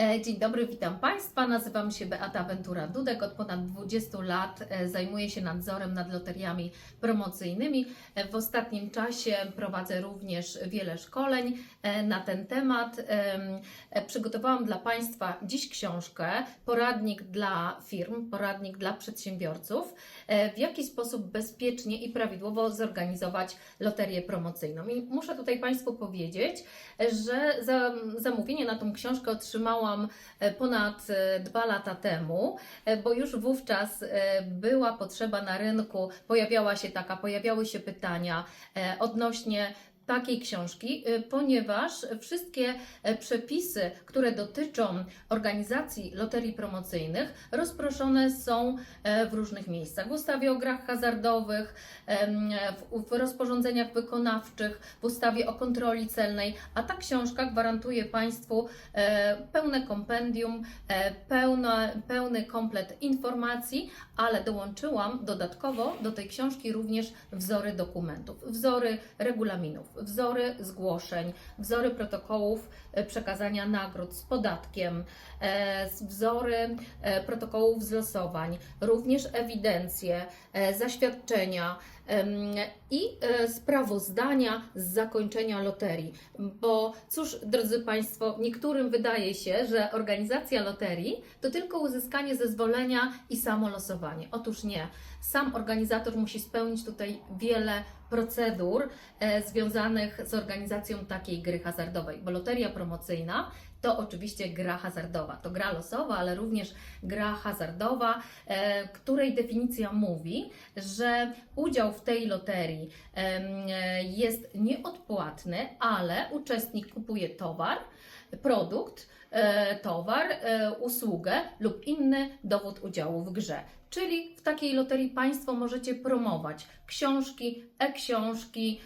E, Dzień dobry, witam Państwa. Nazywam się Beata Ventura Dudek. Od ponad 20 lat e, zajmuję się nadzorem nad loteriami promocyjnymi. E, W ostatnim czasie prowadzę również wiele szkoleń na ten temat. Em, Przygotowałam dla Państwa dziś książkę, poradnik dla firm, poradnik dla przedsiębiorców, w jaki sposób bezpiecznie i prawidłowo zorganizować loterię promocyjną. I muszę tutaj Państwu powiedzieć, że za, zamówienie na tą książkę otrzymałam e, ponad e, dwa lata temu, e, bo już wówczas była potrzeba na rynku, pojawiała się taka, pojawiały się pytania odnośnie takiej książki, e, ponieważ wszystkie e, przepisy, które dotyczą organizacji loterii promocyjnych, rozproszone są e, w różnych miejscach. W ustawie o grach hazardowych, w, rozporządzeniach wykonawczych, w ustawie o kontroli celnej, a ta książka gwarantuje Państwu e, pełne kompendium, pełne, pełny komplet informacji, ale dołączyłam dodatkowo do tej książki również wzory dokumentów, wzory regulaminów, wzory zgłoszeń, wzory protokołów e, przekazania nagród z podatkiem, e, wzory e, protokołów z losowań, również ewidencje, zaświadczenia i sprawozdania z zakończenia loterii. Bo cóż, drodzy Państwo, niektórym wydaje się, że organizacja loterii to tylko uzyskanie zezwolenia i samo losowanie. Otóż nie. Sam organizator musi spełnić tutaj wiele procedur e, związanych z organizacją takiej gry hazardowej, bo loteria promocyjna to oczywiście gra hazardowa. To gra losowa, ale również gra hazardowa, e, której definicja mówi, że udział w tej loterii e, jest nieodpłatny, ale uczestnik kupuje towar, produkt, e, towar, usługę lub inny dowód udziału w grze. Czyli w takiej loterii Państwo możecie promować książki, e-książki,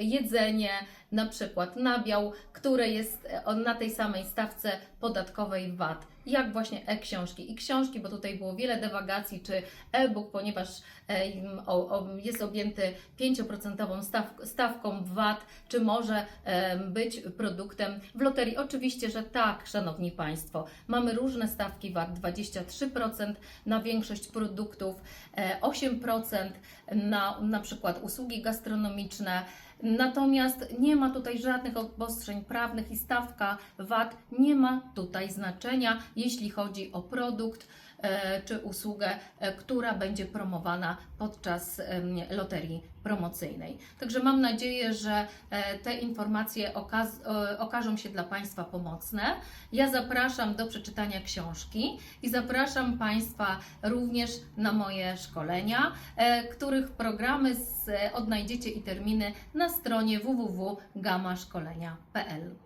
jedzenie, na przykład nabiał, które jest e, na tej samej stawce podatkowej VAT, jak właśnie e-książki i książki, bo tutaj było wiele dywagacji, czy e-book, ponieważ e, jest objęty 5% staw, stawką VAT, czy może e, być produktem w loterii. Oczywiście, że tak, Szanowni Państwo. Mamy różne stawki VAT, 23% na większość produktów, e, 8% na na przykład usługi gastronomiczne, Natomiast nie ma tutaj żadnych obostrzeń prawnych i stawka VAT nie ma tutaj znaczenia, jeśli chodzi o produkt e, czy usługę, e, która będzie promowana podczas loterii promocyjnej. Także mam nadzieję, że e, te informacje okażą się dla Państwa pomocne. Ja zapraszam do przeczytania książki i zapraszam Państwa również na moje szkolenia, których programy odnajdziecie i terminy na stronie www.gamaszkolenia.pl.